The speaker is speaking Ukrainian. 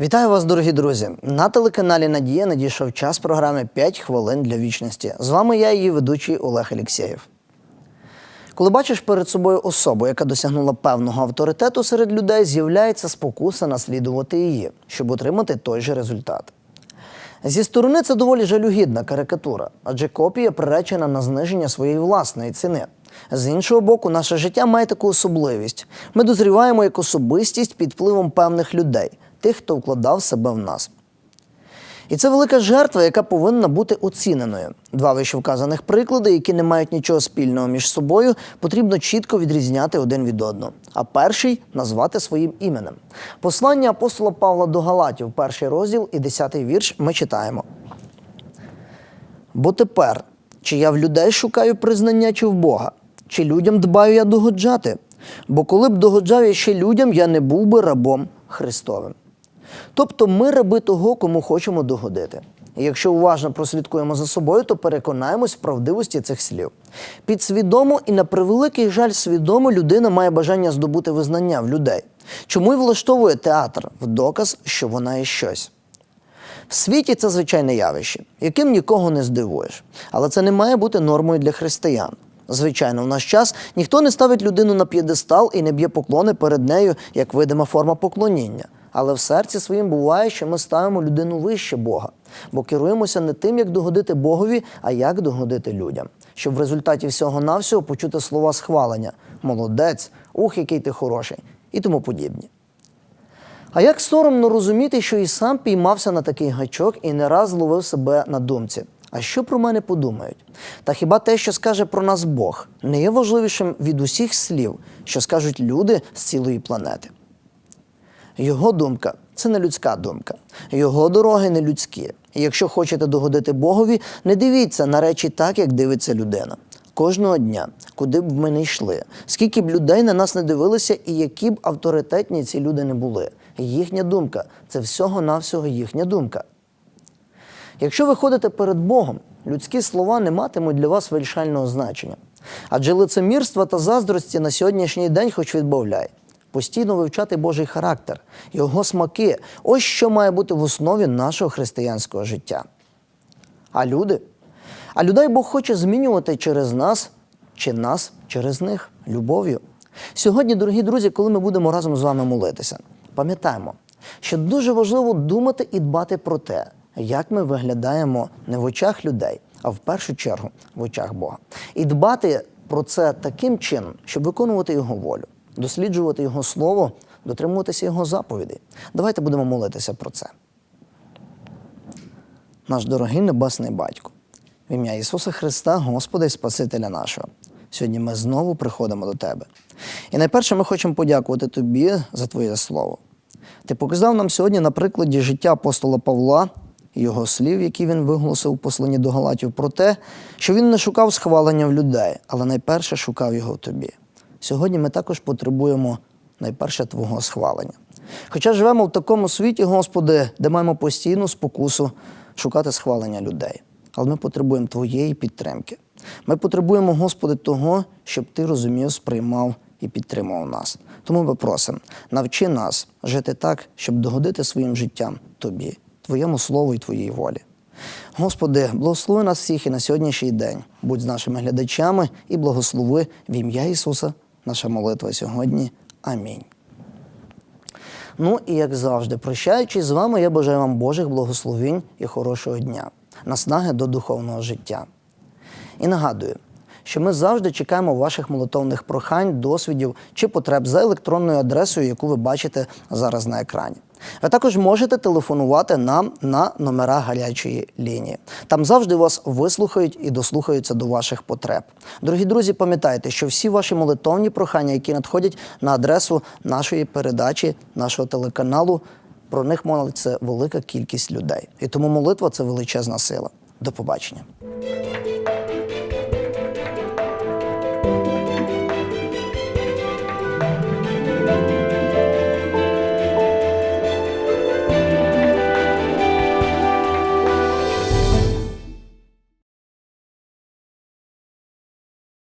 Вітаю вас, дорогі друзі! На телеканалі Надія надійшов час програми «5 хвилин для вічності. З вами я, її ведучий Олег Алєксєєв. Коли бачиш перед собою особу, яка досягнула певного авторитету серед людей, з'являється спокуса наслідувати її, щоб отримати той же результат. Зі сторони це доволі жалюгідна карикатура, адже копія приречена на зниження своєї власної ціни. З іншого боку, наше життя має таку особливість. Ми дозріваємо як особистість під впливом певних людей, тих, хто вкладав себе в нас. І це велика жертва, яка повинна бути оціненою. Два вищевказаних приклади, які не мають нічого спільного між собою, потрібно чітко відрізняти один від одного. А перший назвати своїм іменем. Послання апостола Павла до Галатів, перший розділ і десятий вірш, ми читаємо. Бо тепер, чи я в людей шукаю признання, чи в Бога, чи людям дбаю я догоджати? Бо коли б догоджав я ще людям, я не був би рабом Христовим. Тобто ми раби того, кому хочемо догодити. І якщо уважно прослідкуємо за собою, то переконаємось в правдивості цих слів. Підсвідомо і на превеликий жаль свідомо людина має бажання здобути визнання в людей. Чому й влаштовує театр в доказ, що вона є щось. В світі це звичайне явище, яким нікого не здивуєш. Але це не має бути нормою для християн. Звичайно, в наш час ніхто не ставить людину на п'єдестал і не б'є поклони перед нею як видима форма поклоніння. Але в серці своїм буває, що ми ставимо людину вище Бога, бо керуємося не тим, як догодити Богові, а як догодити людям, щоб в результаті всього-навсього почути слова схвалення молодець, ух, який ти хороший і тому подібні. А як соромно розуміти, що і сам піймався на такий гачок і не раз зловив себе на думці. А що про мене подумають? Та хіба те, що скаже про нас Бог, не є важливішим від усіх слів, що скажуть люди з цілої планети? Його думка це не людська думка, його дороги не людські. І якщо хочете догодити Богові, не дивіться на речі так, як дивиться людина. Кожного дня, куди б ми не йшли, скільки б людей на нас не дивилися, і які б авторитетні ці люди не були. Їхня думка це всього-навсього їхня думка. Якщо ви ходите перед Богом, людські слова не матимуть для вас вирішального значення. Адже лицемірства та заздрості на сьогоднішній день хоч відбавляй. Постійно вивчати Божий характер, його смаки ось що має бути в основі нашого християнського життя. А люди? А людей Бог хоче змінювати через нас чи нас через них любов'ю. Сьогодні, дорогі друзі, коли ми будемо разом з вами молитися, пам'ятаємо, що дуже важливо думати і дбати про те, як ми виглядаємо не в очах людей, а в першу чергу в очах Бога. І дбати про це таким чином, щоб виконувати Його волю, досліджувати Його слово, дотримуватися Його заповідей. Давайте будемо молитися про це. Наш дорогий Небесний Батько, в ім'я Ісуса Христа, Господа і Спасителя нашого. Сьогодні ми знову приходимо до Тебе. І найперше ми хочемо подякувати Тобі за Твоє Слово. Ти показав нам сьогодні на прикладі життя апостола Павла і його слів, які він виголосив у посланні до Галатів, про те, що він не шукав схвалення в людей, але найперше шукав його в тобі. Сьогодні ми також потребуємо найперше Твого схвалення. Хоча живемо в такому світі, Господи, де маємо постійну спокусу шукати схвалення людей. Але ми потребуємо Твоєї підтримки. Ми потребуємо, Господи, того, щоб Ти розумів, сприймав і підтримував нас. Тому ми просимо, навчи нас жити так, щоб догодити своїм життям Тобі, Твоєму слову і Твоїй волі. Господи, благослови нас всіх і на сьогоднішній день. Будь з нашими глядачами і благослови в ім'я Ісуса, наша молитва сьогодні. Амінь. Ну і як завжди, прощаючись з вами, я бажаю вам Божих благословень і хорошого дня, наснаги до духовного життя. І нагадую, що ми завжди чекаємо ваших молитовних прохань, досвідів чи потреб за електронною адресою, яку ви бачите зараз на екрані. Ви також можете телефонувати нам на номера гарячої лінії. Там завжди вас вислухають і дослухаються до ваших потреб. Дорогі друзі, пам'ятайте, що всі ваші молитовні прохання, які надходять на адресу нашої передачі, нашого телеканалу, про них молиться велика кількість людей. І тому молитва це величезна сила. До побачення.